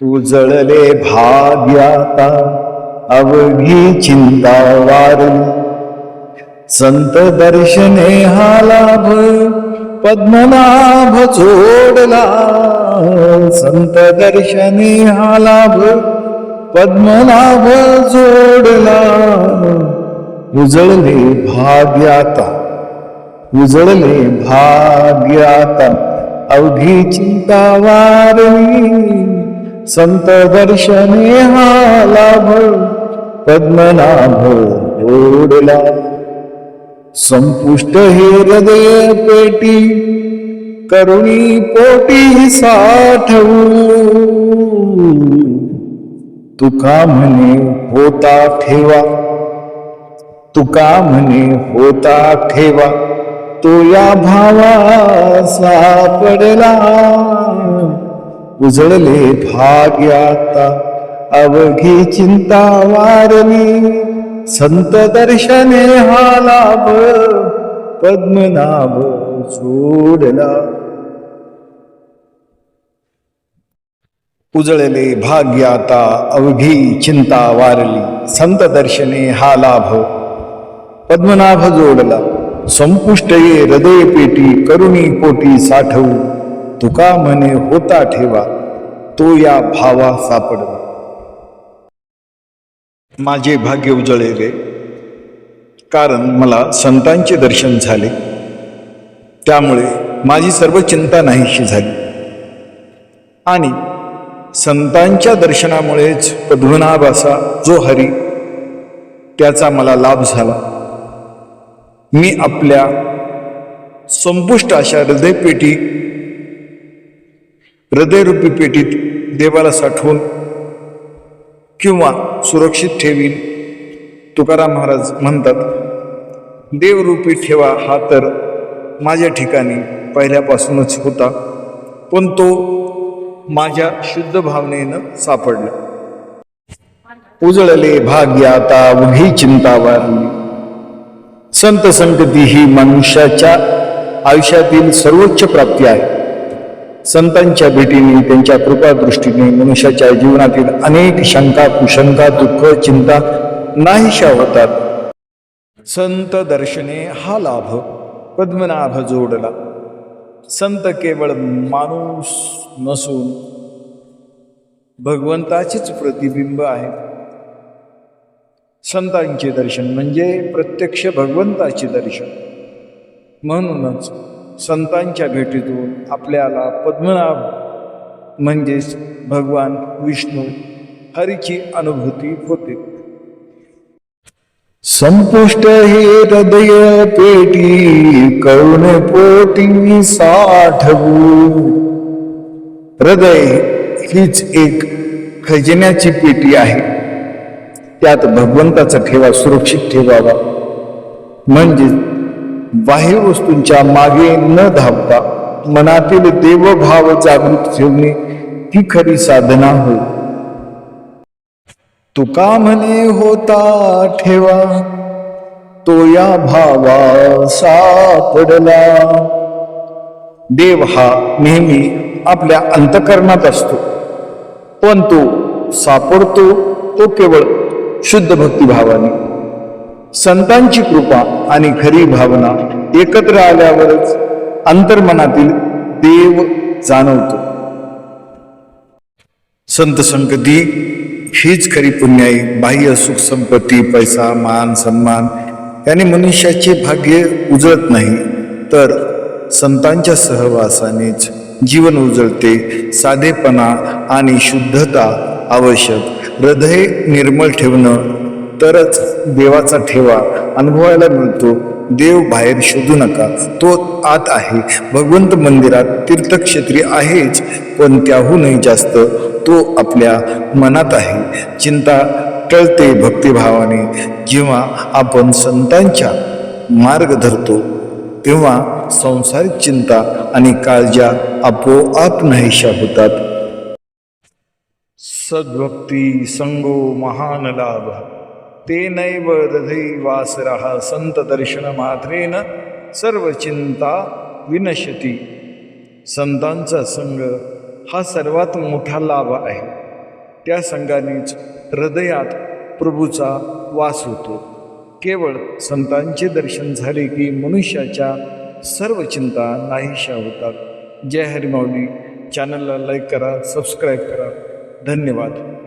उजळले भाग्याता अवघी चिंता वारली संत दर्शने हा लाभ पद्मनाभ जोडला. संत दर्शने हा लाभ पद्मनाभ जोडला. उजळले भाग्याता उजळले भाग्याता अवघी चिंता वारली संत दर्शने हा लाभ पद्मनाभ ओढला. संपुष्ट हे हृदय पेटी करुणी पोटी साठवू तुका म्हणे होता ठेवा तुका म्हणे होता ठेवा तो या भावा सापडला उजळले भाग्याता. अवघी चिंता वारली संत दर्शने हा लाभ पद्मनाभ सोडला उजळले भाग्याता अवघी चिंता वारली संत दर्शने हा लाभ पद्मनाभ जोडला. संपुष्ट ये हृदय पेटी करुणी पोटी साठवू. तुका म्हणे होता ठेवा तो या भावा सापडला माझे भाग्य उजळले कारण मला संतांचे दर्शन झाले. त्यामुळे माझी सर्व चिंता नाहीशी झाली. आणि संतांच्या दर्शनामुळेच पद्मनाभ असा जो हरी त्याचा मला लाभ झाला. मी आपल्या संपुष्ट अशा हृदयपेटी हृदयरूपी पेटीत देवाला साठवून किंवा सुरक्षित ठेवीन. तुकाराम महाराज म्हणतात देवरूपी ठेवा हा तर माझ्या ठिकाणी पहिल्यापासूनच होता पण तो माझ्या शुद्ध भावनेनं सापडला. उजळले भाग्याता उघी चिंता वारली संत संगती ही मनुष्याच्या आयुष्यातील सर्वोच्च प्राप्ती आहे. संतांच्या भेटीने त्यांच्या कृपादृष्टीने मनुष्याच्या जीवनातील अनेक शंका कुशंका दुःख चिंता नाहीशा होतात. संत दर्शने हा लाभ पद्मनाभ जोडला. संत केवळ माणूस नसून भगवंताचेच प्रतिबिंब आहे. संतांचे दर्शन म्हणजे प्रत्यक्ष भगवंताचे दर्शन. म्हणूनच संतांच्या भेटीतून आपल्याला पद्मनाभ म्हणजेच भगवान विष्णू हरीची अनुभूती होते. संपुष्ट हे हृदय पेटी करुण पोटी साठवू. हृदय हीच एक खजिन्याची पेटी आहे. त्यात भगवंताचा ठेवा सुरक्षित ठेवावा. म्हणजे बाह्य वस्तूंच्या मागे न धावता मनातील देवभाव जागृत ठेवणे ही खरी साधना हो. तुका म्हणे होता ठेवा तो या भावा सापडला देव हा नेहमी आपल्या अंतकरणात असतो. पण तो सापडतो तो केवळ शुद्ध भक्तिभावाने. संतांची कृपा आणि खरी भावना एकत्र आल्यावरच अंतर्मनातील देव जाणवतो. संत संगती हीच खरी पुण्याई बाह्य सुख संपत्ती पैसा मान सन्मान याने मनुष्याचे भाग्य उजळत नाही. तर संतांच्या सहवासानेच जीवन उजळते. साधेपणा आणि शुद्धता आवश्यक. हृदय निर्मळ ठेवणं तरच देवाचा ठेवा अनुभवायला मिळतो. देव बाहेर शोधू नका. तो आत आहे. भगवंत मंदिरात तीर्थक्षेत्री आहेच पण त्याहूनही जास्त तो आपल्या मनात आहे. चिंता टळते भक्तिभावाने. जेव्हा आपण संतांच्या मार्ग धरतो तेव्हा संसारिक चिंता आणि काळजा आपोआप नाहीशा होतात. सद्भक्ती संगो महान लाभ. ते नैव संतदर्शनमात्रेन संत सर्व चिंता विनशती संतांचा संघ हा सर्वात मोठा लाभ आहे। त्या संघानेच हृदयात प्रभूचा वास होतो। केवळ संतांचे दर्शन झाले की मनुष्याच्या सर्व चिंता नाहीशा होतात। जय हरी चॅनलला लाईक करा सबस्क्राईब करा। धन्यवाद।